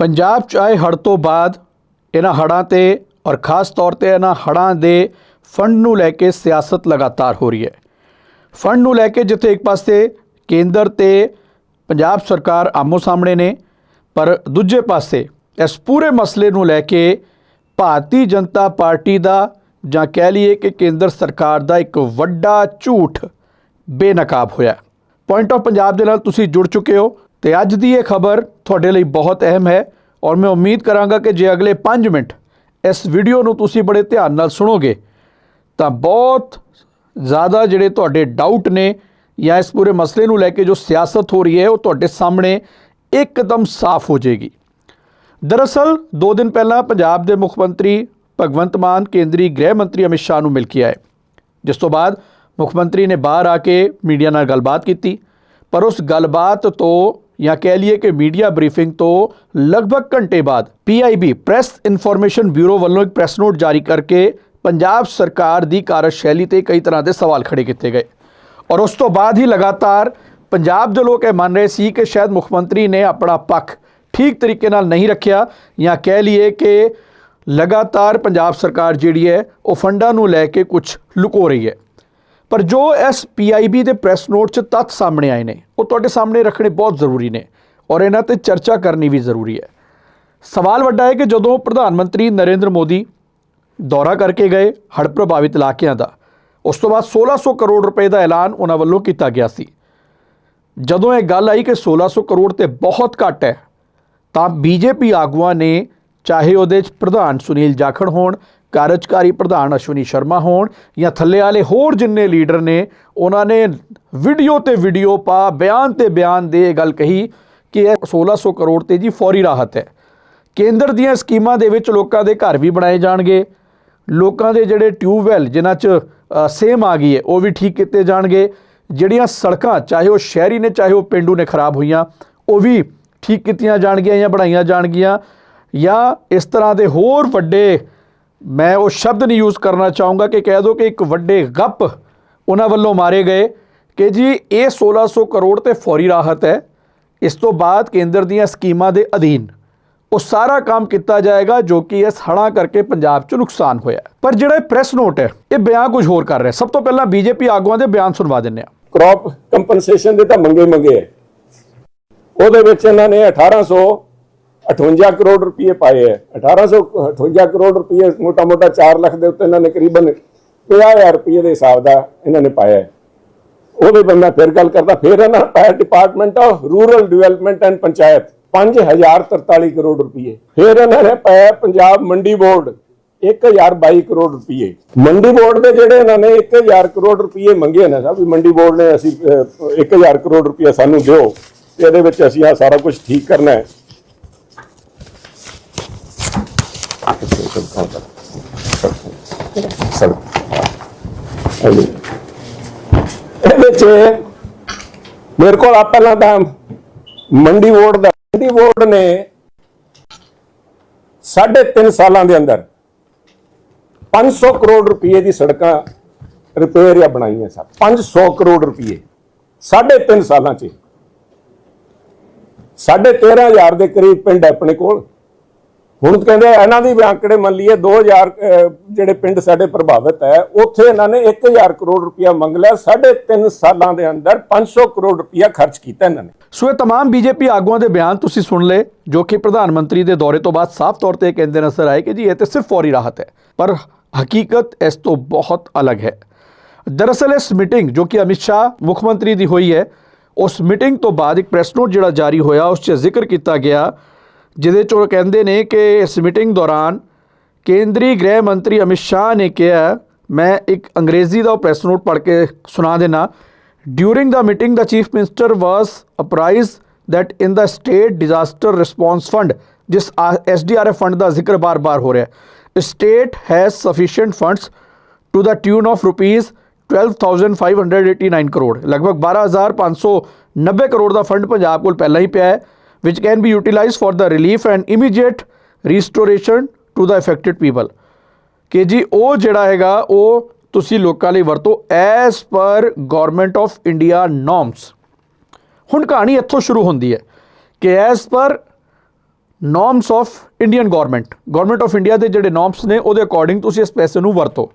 ਪੰਜਾਬ 'ਚ ਆਏ ਹੜ੍ਹ ਤੋਂ ਬਾਅਦ ਇਹਨਾਂ ਹੜ੍ਹਾਂ ਤੇ ਔਰ ਖਾਸ ਤੌਰ ਤੇ ਇਹਨਾਂ ਹੜ੍ਹਾਂ ਦੇ ਫੰਡ ਨੂੰ ਲੈ ਕੇ ਸਿਆਸਤ ਲਗਾਤਾਰ ਹੋ ਰਹੀ ਹੈ। ਫੰਡ ਨੂੰ ਲੈ ਕੇ ਜਿੱਥੇ ਇੱਕ ਪਾਸੇ ਕੇਂਦਰ ਤੇ ਪੰਜਾਬ ਸਰਕਾਰ ਆਮੋ ਸਾਹਮਣੇ ਨੇ, ਪਰ ਦੂਜੇ ਪਾਸੇ ਇਸ ਪੂਰੇ ਮਸਲੇ ਨੂੰ ਲੈ ਕੇ ਭਾਰਤੀ ਜਨਤਾ ਪਾਰਟੀ ਦਾ ਜਾਂ ਕਹਿ ਲਈਏ ਕਿ ਕੇਂਦਰ ਸਰਕਾਰ ਦਾ ਇੱਕ ਵੱਡਾ ਝੂਠ ਬੇਨਕਾਬ ਹੋਇਆ। ਪੁਆਇੰਟ ਆਫ ਪੰਜਾਬ ਦੇ ਨਾਲ ਤੁਸੀਂ ਜੁੜ ਚੁੱਕੇ ਹੋ। ਤੇ ਅੱਜ ਦੀ ਇਹ ਖਬਰ ਤੁਹਾਡੇ ਲਈ ਬਹੁਤ ਅਹਿਮ ਹੈ ਔਰ ਮੈਂ ਉਮੀਦ ਕਰਾਂਗਾ ਕਿ ਜੇ ਅਗਲੇ 5 ਮਿੰਟ ਇਸ ਵੀਡੀਓ ਨੂੰ ਤੁਸੀਂ ਬੜੇ ਧਿਆਨ ਨਾਲ ਸੁਣੋਗੇ, ਤਾਂ ਬਹੁਤ ਜ਼ਿਆਦਾ ਜਿਹੜੇ ਤੁਹਾਡੇ ਡਾਊਟ ਨੇ ਜਾਂ ਇਸ ਪੂਰੇ ਮਸਲੇ ਨੂੰ ਲੈ ਕੇ ਜੋ ਸਿਆਸਤ ਹੋ ਰਹੀ ਹੈ, ਉਹ ਤੁਹਾਡੇ ਸਾਹਮਣੇ ਇੱਕਦਮ ਸਾਫ਼ ਹੋ ਜਾਏਗੀ। ਦਰਅਸਲ 2 ਦਿਨ ਪਹਿਲਾਂ ਪੰਜਾਬ ਦੇ ਮੁੱਖ ਮੰਤਰੀ ਭਗਵੰਤ ਮਾਨ, ਕੇਂਦਰੀ ਗ੍ਰਹਿ ਮੰਤਰੀ ਅਮਿਤ ਸ਼ਾਹ ਨੂੰ ਮਿਲ ਕੇ ਆਏ। ਜਿਸ ਤੋਂ ਬਾਅਦ ਮੁੱਖ ਮੰਤਰੀ ਨੇ ਬਾਹਰ ਆ ਕੇ ਮੀਡੀਆ ਨਾਲ ਗੱਲਬਾਤ ਕੀਤੀ, ਪਰ ਉਸ ਗੱਲਬਾਤ ਤੋਂ ਜਾਂ ਕਹਿ ਲਈਏ ਕਿ ਮੀਡੀਆ ਬਰੀਫਿੰਗ ਤੋਂ ਲਗਭਗ ਘੰਟੇ ਬਾਅਦ ਪੀਆਈਬੀ ਪ੍ਰੈਸ ਇਨਫੋਰਮੇਸ਼ਨ ਬਿਊਰੋ ਵੱਲੋਂ ਇੱਕ ਪ੍ਰੈਸ ਨੋਟ ਜਾਰੀ ਕਰਕੇ ਪੰਜਾਬ ਸਰਕਾਰ ਦੀ ਕਾਰਜਸ਼ੈਲੀ ਤੇ ਕਈ ਤਰ੍ਹਾਂ ਦੇ ਸਵਾਲ ਖੜੇ ਕੀਤੇ ਗਏ। ਔਰ ਉਸ ਤੋਂ ਬਾਅਦ ਹੀ ਲਗਾਤਾਰ ਪੰਜਾਬ ਦੇ ਲੋਕ ਇਹ ਮੰਨ ਰਹੇ ਸੀ ਕਿ ਸ਼ਾਇਦ ਮੁੱਖ ਮੰਤਰੀ ਨੇ ਆਪਣਾ ਪੱਖ ਠੀਕ ਤਰੀਕੇ ਨਾਲ ਨਹੀਂ ਰੱਖਿਆ ਜਾਂ ਕਹਿ ਲਈਏ ਕਿ ਲਗਾਤਾਰ ਪੰਜਾਬ ਸਰਕਾਰ ਜਿਹੜੀ ਹੈ, ਉਹ ਫੰਡਾਂ ਨੂੰ ਲੈ ਕੇ ਕੁਝ ਲੁਕੋ ਰਹੀ ਹੈ। ਪਰ ਜੋ ਇਸ ਪੀਆਈਬੀ ਦੇ ਪ੍ਰੈਸ ਨੋਟ 'ਚ ਤੱਥ ਸਾਹਮਣੇ ਆਏ ਨੇ, ਉਹ ਤੁਹਾਡੇ ਸਾਹਮਣੇ ਰੱਖਣੇ ਬਹੁਤ ਜ਼ਰੂਰੀ ਨੇ ਔਰ ਇਹਨਾਂ ਤੇ ਚਰਚਾ ਕਰਨੀ ਵੀ ਜ਼ਰੂਰੀ ਹੈ। ਸਵਾਲ ਵੱਡਾ ਹੈ ਕਿ ਜਦੋਂ ਪ੍ਰਧਾਨ ਮੰਤਰੀ ਨਰਿੰਦਰ ਮੋਦੀ ਦੌਰਾ ਕਰਕੇ ਗਏ ਹੜ੍ਹ ਪ੍ਰਭਾਵਿਤ ਇਲਾਕਿਆਂ ਦਾ, ਉਸ ਤੋਂ ਬਾਅਦ 1600 ਕਰੋੜ ਰੁਪਏ ਦਾ ਐਲਾਨ ਉਹਨਾਂ ਵੱਲੋਂ ਕੀਤਾ ਗਿਆ ਸੀ। ਜਦੋਂ ਇਹ ਗੱਲ ਆਈ ਕਿ 1600 ਕਰੋੜ ਤੇ ਬਹੁਤ ਘੱਟ ਹੈ, ਤਾਂ ਬੀਜੇਪੀ ਆਗੂਆਂ ਨੇ ਚਾਹੇ ਉਹਦੇ ਚ ਪ੍ਰਧਾਨ ਸੁਨੀਲ ਜਾਖੜ ਹੋਣ ਕਾਰਜਕਾਰੀ ਪ੍ਰਧਾਨ ਅਸ਼ਵਨੀ ਸ਼ਰਮਾ ਹੋਣ ਜਾਂ ਥੱਲੇ ਵਾਲੇ ਹੋਰ ਜਿੰਨੇ ਲੀਡਰ ਨੇ, ਉਹਨਾਂ ਨੇ ਵੀਡੀਓ ਤੇ ਵੀਡੀਓ ਪਾ, ਬਿਆਨ ਤੇ ਬਿਆਨ ਦੇ ਇਹ ਗੱਲ ਕਹੀ ਕਿ ਇਹ 1600 ਕਰੋੜ ਤੇ ਜੀ ਫੌਰੀ ਰਾਹਤ ਹੈ। ਕੇਂਦਰ ਦੀਆਂ ਸਕੀਮਾਂ ਦੇ ਵਿੱਚ ਲੋਕਾਂ ਦੇ ਘਰ ਵੀ ਬਣਾਏ ਜਾਣਗੇ। ਲੋਕਾਂ ਦੇ ਜਿਹੜੇ ਟਿਊਬਵੈਲ, ਜਿਨ੍ਹਾਂ 'ਚ ਸੇਮ ਆ ਗਈ ਹੈ, ਉਹ ਵੀ ਠੀਕ ਕੀਤੇ ਜਾਣਗੇ। ਜਿਹੜੀਆਂ ਸੜਕਾਂ, ਚਾਹੇ ਉਹ ਸ਼ਹਿਰੀ ਨੇ, ਚਾਹੇ ਉਹ ਪਿੰਡੂ ਨੇ ਖਰਾਬ ਹੋਈਆਂ, ਉਹ ਵੀ ਠੀਕ ਕੀਤੀਆਂ ਜਾਣਗੀਆਂ ਜਾਂ ਬਣਾਈਆਂ ਜਾਣਗੀਆਂ। ਜਾਂ ਇਸ ਤਰ੍ਹਾਂ ਦੇ ਹੋਰ ਵੱਡੇ ਮੈਂ ਉਹ ਸ਼ਬਦ ਨਹੀਂ ਯੂਜ਼ ਕਰਨਾ ਚਾਹੂੰਗਾ ਕਿ ਕਹਿ ਦੋ ਕਿ ਇੱਕ ਵੱਡੇ ਗੱਪ ਉਹਨਾਂ ਵੱਲੋਂ ਮਾਰੇ ਗਏ ਕਿ ਜੀ, ਇਹ 1600 ਕਰੋੜ ਤੇ ਫੌਰੀ ਰਾਹਤ ਹੈ। ਇਸ ਤੋਂ ਬਾਅਦ ਕੇਂਦਰ ਦੀਆਂ ਸਕੀਮਾਂ ਦੇ ਅਧੀਨ ਉਹ ਸਾਰਾ ਕੰਮ ਕੀਤਾ ਜਾਏਗਾ ਜੋ ਕਿ ਇਸ ਹੜ੍ਹਾਂ ਕਰਕੇ ਪੰਜਾਬ 'ਚ ਨੁਕਸਾਨ ਹੋਇਆ ਪਰ ਜਿਹੜਾ ਇਹ ਪ੍ਰੈਸ ਨੋਟ ਹੈ, ਇਹ ਬਿਆਨ ਕੁਝ ਹੋਰ ਕਰ ਰਿਹਾ ਸਭ ਤੋਂ ਪਹਿਲਾਂ ਬੀਜੇਪੀ ਆਗੂਆਂ ਦੇ ਬਿਆਨ ਸੁਣਵਾ ਦਿੰਦੇ ਆ ਕ੍ਰੌਪ ਕੰਪਨਸੇਸ਼ਨ ਦੇ ਤਾਂ ਮੰਗੇ ਮੰਗੇ ਹੈ। ਉਹਦੇ ਵਿੱਚ ਇਹਨਾਂ ਨੇ 1858 ਕਰੋੜ ਰੁਪਏ ਪਾਏ ਹੈ। 1858 ਕਰੋੜ ਰੁਪਏ ਮੋਟਾ ਮੋਟਾ 4 ਲੱਖ ਦੇ ਉੱਤੇ ਇਹਨਾਂ ਨੇ ਕਰੀਬਨ 50000 ਰੁਪਏ ਦੇ ਹਿਸਾਬ ਦਾ ਇਹਨਾਂ ਨੇ ਪਾਇਆ ਹੈ। ਉਹਦੇ ਬੰਦਾ ਫਿਰ ਗੱਲ ਕਰਦਾ ਫਿਰ ਇਹਨਾਂ ਨੇ ਪਾਇਆ department of rural development and panchayat 5043 crore ਰੁਪਏ। ਫਿਰ ਇਹਨਾਂ ਨੇ ਪਾਇਆ ਪੰਜਾਬ ਮੰਡੀ ਬੋਰਡ 1022 ਕਰੋੜ ਰੁਪਏ। ਮੰਡੀ ਬੋਰਡ ਦੇ ਜਿਹੜੇ ਇਹਨਾਂ ਨੇ 1000 ਕਰੋੜ ਰੁਪਏ ਮੰਗੇ ਨੇ ਸਾਹਿਬ ਵੀ ਮੰਡੀ ਬੋਰਡ ਨੇ ਅਸੀਂ ਅਹ, 1000 ਕਰੋੜ ਰੁਪਏ ਸਾਨੂੰ ਦਿਓ ਤੇ ਇਹਦੇ ਵਿੱਚ ਅਸੀਂ ਆ ਸਾਰਾ ਕੁਝ ਠੀਕ ਕਰਨਾ ਹੈ ਹਾਂਜੀ। ਇਹਦੇ ਚ ਮੇਰੇ ਕੋਲ ਆ ਪਹਿਲਾਂ ਤਾਂ ਮੰਡੀ ਬੋਰਡ ਦਾ ਮੰਡੀ ਬੋਰਡ ਨੇ ਸਾਢੇ ਤਿੰਨ ਸਾਲਾਂ ਦੇ ਅੰਦਰ 500 ਕਰੋੜ ਰੁਪਏ ਦੀ ਸੜਕਾਂ ਰਿਪੇਅਰ ਜਾਂ ਬਣਾਈਆਂ ਸਰ 500 ਕਰੋੜ ਰੁਪਏ। ਸਾਢੇ ਤਿੰਨ ਸਾਲਾਂ 'ਚ। ਸਾਢੇ 13000 ਦੇ ਕਰੀਬ ਪਿੰਡ ਹੈ ਆਪਣੇ ਕੋਲ। ਹੁਣ ਕਹਿੰਦੇ ਇਹਨਾਂ ਦੀ ਵੀ ਮੰਨ ਲਈਏ 2000 ਜਿਹੜੇ ਪਿੰਡ ਸਾਡੇ ਪ੍ਰਭਾਵਿਤ ਹੈ, ਉੱਥੇ ਇਹਨਾਂ ਨੇ 1000 ਕਰੋੜ ਰੁਪਇਆ ਮੰਗ ਲਿਆ 3.5 ਸਾਲਾਂ ਦੇ ਅੰਦਰ 500 ਕਰੋੜ ਰੁਪਇਆ ਖਰਚ ਕੀਤਾ ਇਹਨਾਂ ਨੇ। ਸੋ ਇਹ तमाम ਬੀਜੇਪੀ ਆਗੂਆਂ ਦੇ ਬਿਆਨ ਤੁਸੀਂ ਸੁਣ ਲਏ, ਜੋ ਕਿ ਪ੍ਰਧਾਨ ਮੰਤਰੀ ਦੇ ਦੌਰੇ ਤੋਂ ਬਾਅਦ ਸਾਫ਼ ਤੌਰ ਤੇ ਕਹਿੰਦੇ ਨਜ਼ਰ ਆਏ ਕਿ ਜੀ, ਇਹ ਤੇ ਸਿਰਫ ਫੌਰੀ ਰਾਹਤ ਹੈ, ਪਰ ਹਕੀਕਤ ਇਸ ਤੋਂ ਬਹੁਤ ਅਲੱਗ ਹੈ। ਦਰਅਸਲ ਇਸ ਮੀਟਿੰਗ ਜੋ ਕਿ ਅਮਿਤ ਸ਼ਾਹ ਮੁੱਖ ਮੰਤਰੀ ਦੀ ਹੋਈ ਹੈ, ਉਸ ਮੀਟਿੰਗ ਤੋਂ ਬਾਅਦ ਇੱਕ ਪ੍ਰੈਸ ਨੋਟ ਜਿਹੜਾ ਜਾਰੀ ਹੋਇਆ, ਉਸ 'ਚ ਜ਼ਿਕਰ ਕੀਤਾ ਗਿਆ ਜਿਹਦੇ 'ਚ ਉਹ ਕਹਿੰਦੇ ਨੇ ਕਿ ਇਸ ਮੀਟਿੰਗ ਦੌਰਾਨ ਕੇਂਦਰੀ ਗ੍ਰਹਿ ਮੰਤਰੀ ਅਮਿਤ ਸ਼ਾਹ ਨੇ ਕਿਹਾ, ਮੈਂ ਇੱਕ ਅੰਗਰੇਜ਼ੀ ਦਾ ਪ੍ਰੈਸ ਨੋਟ ਪੜ੍ਹ ਕੇ ਸੁਣਾ ਦੇਣਾ during the meeting the chief minister was apprised that in the state disaster response fund ਜਿਸ ਐਸਡੀਆਰਐਫ ਫੰਡ ਦਾ ਜ਼ਿਕਰ ਬਾਰ-ਬਾਰ ਹੋ ਰਿਹਾ ਹੈ। state has sufficient funds to the tune of rupees 12589 crore. ਲਗਭਗ 12590 ਕਰੋੜ ਦਾ ਫੰਡ ਪੰਜਾਬ ਕੋਲ ਪਹਿਲਾਂ ਹੀ ਪਿਆ ਹੈ। Which can be utilized for the relief and immediate restoration to the affected people. ਕਿ ਜੀ ਉਹ ਜਿਹੜਾ ਹੈਗਾ ਉਹ ਤੁਸੀਂ ਲੋਕਾਂ ਲਈ ਵਰਤੋ as per government of India norms ਹੁਣ ਕਹਾਣੀ ਇੱਥੋਂ ਸ਼ੁਰੂ ਹੁੰਦੀ ਹੈ ਕਿ as per norms of Indian government government of India ਦੇ ਜਿਹੜੇ ਨੋਰਮਸ ਨੇ ਉਹਦੇ ਅਕੋਰਡਿੰਗ ਤੁਸੀਂ ਇਸ ਪੈਸੇ ਨੂੰ ਵਰਤੋ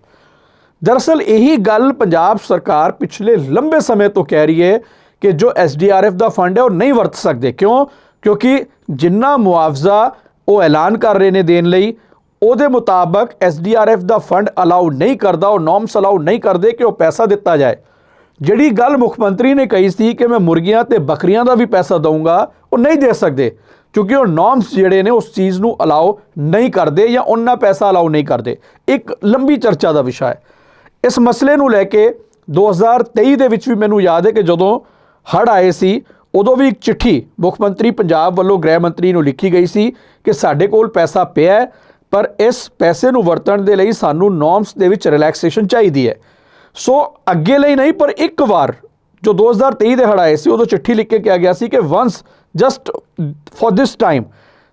ਦਰਅਸਲ ਇਹੀ ਗੱਲ ਪੰਜਾਬ ਸਰਕਾਰ ਪਿਛਲੇ ਲੰਬੇ ਸਮੇਂ ਤੋਂ ਕਹਿ ਰਹੀ ਹੈ ਕਿ ਜੋ ਐਸਡੀਆਰਐਫ ਦਾ ਫੰਡ ਹੈ ਉਹ ਨਹੀਂ ਵਰਤ ਸਕਦੇ ਕਿਉਂ ਕਿਉਂਕਿ ਜਿੰਨਾ ਮੁਆਵਜ਼ਾ ਉਹ ਐਲਾਨ ਕਰ ਰਹੇ ਨੇ ਦੇਣ ਲਈ, ਉਹਦੇ ਮੁਤਾਬਕ ਐਸਡੀਆਰਐਫ ਦਾ ਫੰਡ ਅਲਾਉ ਨਹੀਂ ਕਰਦਾ, ਉਹ ਨੋਰਮਸ ਅਲਾਉ ਨਹੀਂ ਕਰਦੇ ਕਿ ਉਹ ਪੈਸਾ ਦਿੱਤਾ ਜਾਏ। ਜਿਹੜੀ ਗੱਲ ਮੁੱਖ ਮੰਤਰੀ ਨੇ ਕਹੀ ਸੀ ਕਿ ਮੈਂ ਮੁਰਗੀਆਂ ਤੇ ਬੱਕਰੀਆਂ ਦਾ ਵੀ ਪੈਸਾ ਦਊਂਗਾ, ਉਹ ਨਹੀਂ ਦੇ ਸਕਦੇ। ਕਿਉਂਕਿ ਉਹ ਨੋਰਮਸ ਜਿਹੜੇ ਨੇ, ਉਸ ਚੀਜ਼ ਨੂੰ ਅਲਾਉ ਨਹੀਂ ਕਰਦੇ ਜਾਂ ਉਹਨਾਂ ਪੈਸਾ ਅਲਾਉ ਨਹੀਂ ਕਰਦੇ। ਇੱਕ ਲੰਬੀ ਚਰਚਾ ਦਾ ਵਿਸ਼ਾ ਹੈ। ਇਸ ਮਸਲੇ ਨੂੰ ਲੈ ਕੇ 2023 ਦੇ ਵਿੱਚ ਵੀ ਮੈਨੂੰ ਯਾਦ ਹੈ ਕਿ ਜਦੋਂ ਹੜ੍ਹ ਆਏ ਸੀ ਉਦੋਂ ਵੀ ਇੱਕ ਚਿੱਠੀ ਮੁੱਖ ਮੰਤਰੀ ਪੰਜਾਬ ਵੱਲੋਂ ਗ੍ਰਹਿ ਮੰਤਰੀ ਨੂੰ ਲਿਖੀ ਗਈ ਸੀ ਕਿ ਸਾਡੇ ਕੋਲ ਪੈਸਾ ਪਿਆ ਹੈ, ਪਰ ਇਸ ਪੈਸੇ ਨੂੰ ਵਰਤਣ ਦੇ ਲਈ ਸਾਨੂੰ ਨੋਰਮਸ ਦੇ ਵਿੱਚ ਰਿਲੈਕਸੇਸ਼ਨ ਚਾਹੀਦੀ ਹੈ। ਸੋ ਅੱਗੇ ਲਈ ਨਹੀਂ, ਪਰ ਇੱਕ ਵਾਰ ਜੋ 2023 ਦੇ ਹੜ੍ਹ ਆਏ ਸੀ, ਉਦੋਂ ਚਿੱਠੀ ਲਿਖ ਕੇ ਕਿਹਾ ਗਿਆ ਸੀ ਕਿ once just for this time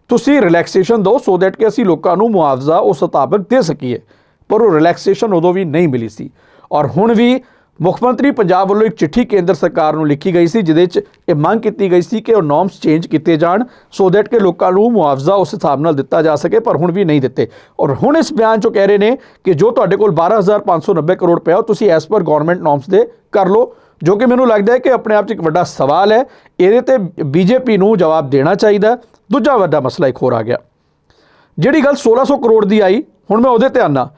ਤੁਸੀਂ ਰਿਲੈਕਸੇਸ਼ਨ ਦਿਓ ਸੋ ਦੈਟ ਕਿ ਅਸੀਂ ਲੋਕਾਂ ਨੂੰ ਮੁਆਵਜ਼ਾ ਉਸ ਮੁਤਾਬਕ ਦੇ ਸਕੀਏ। ਪਰ ਉਹ ਰਿਲੈਕਸੇਸ਼ਨ ਉਦੋਂ ਵੀ ਨਹੀਂ ਮਿਲੀ ਸੀ। ਔਰ ਹੁਣ ਵੀ ਮੁੱਖ ਮੰਤਰੀ ਪੰਜਾਬ ਵੱਲੋਂ ਇੱਕ ਚਿੱਠੀ ਕੇਂਦਰ ਸਰਕਾਰ ਨੂੰ ਲਿਖੀ ਗਈ ਸੀ, ਜਿਹਦੇ 'ਚ ਇਹ ਮੰਗ ਕੀਤੀ ਗਈ ਸੀ ਕਿ ਉਹ ਨੋਰਮਸ ਚੇਂਜ ਕੀਤੇ ਜਾਣ ਸੋ ਦੈਟ ਕਿ ਲੋਕਾਂ ਨੂੰ ਮੁਆਵਜ਼ਾ ਉਸ ਹਿਸਾਬ ਨਾਲ ਦਿੱਤਾ ਜਾ ਸਕੇ, ਪਰ ਹੁਣ ਵੀ ਨਹੀਂ ਦਿੱਤੇ। ਔਰ ਹੁਣ ਇਸ ਬਿਆਨ 'ਚੋਂ ਕਹਿ ਰਹੇ ਨੇ ਕਿ ਜੋ ਤੁਹਾਡੇ ਕੋਲ 12590 ਕਰੋੜ ਪਿਆ, ਉਹ ਤੁਸੀਂ ਐਸ ਪਰ ਗਵਰਨਮੈਂਟ ਨੋਰਮਸ ਦੇ ਕਰ ਲਓ, ਜੋ ਕਿ ਮੈਨੂੰ ਲੱਗਦਾ ਹੈ ਕਿ ਆਪਣੇ ਆਪ 'ਚ ਇੱਕ ਵੱਡਾ ਸਵਾਲ ਹੈ। ਇਹਦੇ ਤੇ ਬੀਜੇਪੀ ਨੂੰ ਜਵਾਬ ਦੇਣਾ ਚਾਹੀਦਾ ਦੂਜਾ ਵੱਡਾ ਮਸਲਾ ਇੱਕ ਹੋਰ ਆ ਗਿਆ। ਜਿਹੜੀ ਗੱਲ 1600 ਕਰੋੜ ਦੀ ਆਈ, ਹੁਣ ਮੈਂ ਉਹਦੇ ਤੇ ਆਨਾ।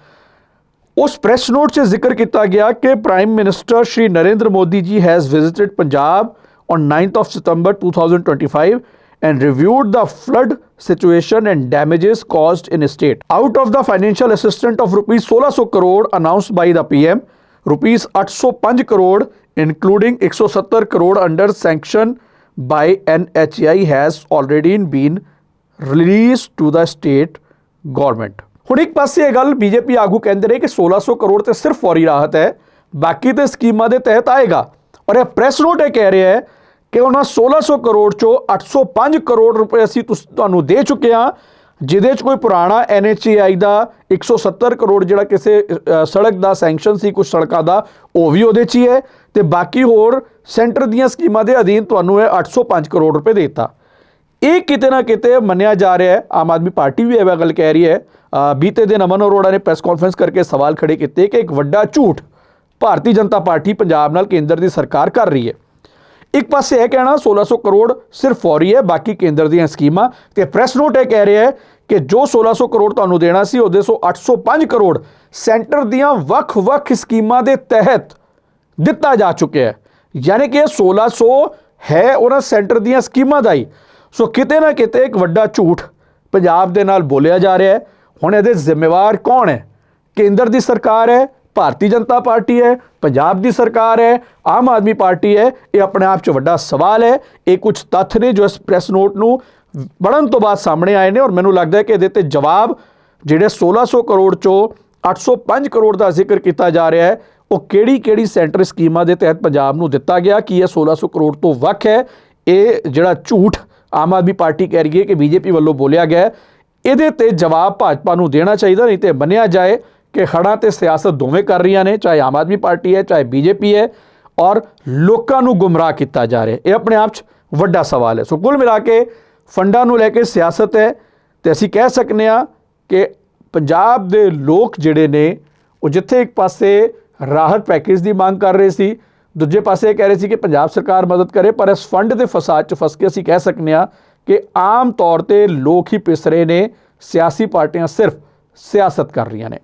उस प्रेस नोट से ज़िक्र किया गया कि prime minister Shri Narendra Modi ji has visited Punjab on ninth of September 2025 and reviewed the flood situation and damages caused in state out of the financial assistant of rupees सोलह सौ crore announce by the P M rupees अठ सौ crore including एक सौ सत्तर crore under sanction by N H I has already been release to the state government ਹੁਣ ਇੱਕ ਪਾਸੇ ਇਹ ਗੱਲ ਬੀਜੇਪੀ ਆਗੂ ਕਹਿੰਦੇ ਨੇ ਕਿ 1600 ਕਰੋੜ ਤੇ ਸਿਰਫ ਫੌਰੀ ਰਾਹਤ ਹੈ, ਬਾਕੀ ਤੇ ਸਕੀਮਾਂ ਦੇ ਤਹਿਤ ਆਏਗਾ। ਔਰ ਇਹ ਪ੍ਰੈਸ ਨੋਟ ਇਹ ਕਹਿ ਰਿਹਾ ਹੈ ਕਿ ਉਹਨਾਂ 1600 ਕਰੋੜ ਚੋਂ 805 ਕਰੋੜ ਰੁਪਏ ਅਸੀਂ ਤੁਹਾਨੂੰ ਦੇ ਚੁੱਕੇ ਹਾਂ, ਜਿਹਦੇ 'ਚ ਕੋਈ ਪੁਰਾਣਾ NHAI ਦਾ 170 ਕਰੋੜ ਜਿਹੜਾ ਕਿਸੇ ਸੜਕ ਦਾ ਸੈਂਕਸ਼ਨ ਸੀ ਕੁਝ ਸੜਕਾਂ ਦਾ, ਉਹ ਵੀ ਉਹਦੇ 'ਚ ਹੀ ਹੈ। ਤੇ ਬਾਕੀ ਹੋਰ ਸੈਂਟਰ ਦੀਆਂ ਸਕੀਮਾਂ ਦੇ ਅਧੀਨ ਤੁਹਾਨੂੰ ਇਹ 805 ਕਰੋੜ ਰੁਪਏ ਦੇ ਦਿੱਤਾ। ਇਹ ਕਿਤੇ ਨਾ ਕਿਤੇ ਮੰਨਿਆ ਜਾ ਰਿਹਾ ਹੈ, ਆਮ ਆਦਮੀ ਪਾਰਟੀ ਵੀ ਇਹ ਗੱਲ ਕਹਿ ਰਹੀ ਹੈ ਬੀਤੇ ਦਿਨ ਅਮਨ ਅਰੋੜਾ ਨੇ ਪ੍ਰੈਸ ਕਾਨਫਰੰਸ ਕਰਕੇ ਸਵਾਲ ਖੜੇ ਕੀਤੇ ਕਿ ਇੱਕ ਵੱਡਾ ਝੂਠ ਭਾਰਤੀ ਜਨਤਾ ਪਾਰਟੀ ਪੰਜਾਬ ਨਾਲ ਕੇਂਦਰ ਦੀ ਸਰਕਾਰ ਕਰ ਰਹੀ ਹੈ। ਇੱਕ ਪਾਸੇ ਇਹ ਕਹਿਣਾ 1600 ਕਰੋੜ ਸਿਰਫ ਫੌਰੀ ਹੈ, ਬਾਕੀ ਕੇਂਦਰ ਦੀਆਂ ਸਕੀਮਾਂ। ਤੇ ਪ੍ਰੈਸ ਨੋਟ ਇਹ ਕਹਿ ਰਿਹਾ ਹੈ ਕਿ ਜੋ 1600 ਕਰੋੜ ਤੁਹਾਨੂੰ ਦੇਣਾ ਸੀ, ਉਹਦੇ ਸੋ 805 ਕਰੋੜ ਸੈਂਟਰ ਦੀਆਂ ਵੱਖ-ਵੱਖ ਸਕੀਮਾਂ ਦੇ ਤਹਿਤ ਦਿੱਤਾ ਜਾ ਚੁੱਕਿਆ ਹੈ। ਯਾਨੀ ਕਿ ਇਹ 1600 ਹੈ ਉਹਨਾਂ ਸੈਂਟਰ ਦੀਆਂ ਸਕੀਮਾਂ ਦਾ ਹੀ। ਸੋ ਕਿਤੇ ਨਾ ਕਿਤੇ ਇੱਕ ਵੱਡਾ ਝੂਠ ਪੰਜਾਬ ਦੇ ਨਾਲ ਬੋਲਿਆ ਜਾ ਰਿਹਾ ਹੈ। ਹੁਣ ਇਹਦੇ ਜ਼ਿੰਮੇਵਾਰ ਕੌਣ ਹੈ? ਕੇਂਦਰ ਦੀ ਸਰਕਾਰ ਹੈ, ਭਾਰਤੀ ਜਨਤਾ ਪਾਰਟੀ ਹੈ, ਪੰਜਾਬ ਦੀ ਸਰਕਾਰ ਹੈ, ਆਮ ਆਦਮੀ ਪਾਰਟੀ ਹੈ, ਇਹ ਆਪਣੇ ਆਪ 'ਚ ਵੱਡਾ ਸਵਾਲ ਹੈ। ਇਹ ਕੁਝ ਤੱਥ ਨੇ ਜੋ ਇਸ ਪ੍ਰੈਸ ਨੋਟ ਨੂੰ ਪੜ੍ਹਨ ਤੋਂ ਬਾਅਦ ਸਾਹਮਣੇ ਆਏ ਨੇ ਔਰ ਮੈਨੂੰ ਲੱਗਦਾ ਹੈ ਕਿ ਇਹਦੇ ਤੇ ਜਵਾਬ ਜਿਹੜੇ 1600 ਕਰੋੜ ਚੋਂ 805 ਕਰੋੜ ਦਾ ਜ਼ਿਕਰ ਕੀਤਾ ਜਾ ਰਿਹਾ ਹੈ, ਉਹ ਕਿਹੜੀ ਕਿਹੜੀ ਸੈਂਟਰ ਸਕੀਮਾਂ ਦੇ ਤਹਿਤ ਪੰਜਾਬ ਨੂੰ ਦਿੱਤਾ ਗਿਆ, ਕੀ ਇਹ 1600 ਕਰੋੜ ਤੋਂ ਵੱਖ ਹੈ? ਇਹ ਜਿਹੜਾ ਝੂਠ ਆਮ ਆਦਮੀ ਪਾਰਟੀ ਕਹਿ ਰਹੀ ਹੈ ਕਿ ਬੀਜੇਪੀ ਵੱਲੋਂ ਬੋਲਿਆ ਗਿਆ ਇਹਦੇ ਤੇ ਜਵਾਬ ਭਾਜਪਾ ਨੂੰ ਦੇਣਾ ਚਾਹੀਦਾ, ਨਹੀਂ ਤੇ ਮੰਨਿਆ ਜਾਏ ਕਿ ਖੜਾ ਤੇ ਸਿਆਸਤ ਦੋਵੇਂ ਕਰ ਰਹੀਆਂ ਨੇ, ਚਾਹੇ ਆਮ ਆਦਮੀ ਪਾਰਟੀ ਹੈ, ਚਾਹੇ ਬੀਜੇਪੀ ਹੈ, ਔਰ ਲੋਕਾਂ ਨੂੰ ਗੁੰਮਰਾਹ ਕੀਤਾ ਜਾ ਰਿਹਾ ਇਹ ਆਪਣੇ ਆਪ 'ਚ ਵੱਡਾ ਸਵਾਲ ਹੈ। ਸੋ ਕੁੱਲ ਮਿਲਾ ਕੇ ਫੰਡਾਂ ਨੂੰ ਲੈ ਕੇ ਸਿਆਸਤ ਹੈ ਤੇ ਅਸੀਂ ਕਹਿ ਸਕਨੇ ਆ ਕਿ ਪੰਜਾਬ ਦੇ ਲੋਕ ਜਿਹੜੇ ਨੇ, ਉਹ ਜਿੱਥੇ ਇੱਕ ਪਾਸੇ ਰਾਹਤ ਪੈਕੇਜ ਦੀ ਮੰਗ ਕਰ ਰਹੇ ਸੀ, ਦੂਜੇ ਪਾਸੇ ਇਹ ਕਹਿ ਰਹੇ ਸੀ ਕਿ ਪੰਜਾਬ ਸਰਕਾਰ ਮਦਦ ਕਰੇ, ਪਰ ਇਸ ਫੰਡ ਦੇ ਫਸਾਦ 'ਚ ਫਸ ਕੇ ਅਸੀਂ ਕਹਿ ਸਕਨੇ ਆ ਕਿ ਆਮ ਤੌਰ ਤੇ ਲੋਕ ਹੀ ਪਿਸ ਰਹੇ ਨੇ, ਸਿਆਸੀ ਪਾਰਟੀਆਂ ਸਿਰਫ ਸਿਆਸਤ ਕਰ ਰਹੀਆਂ ਨੇ।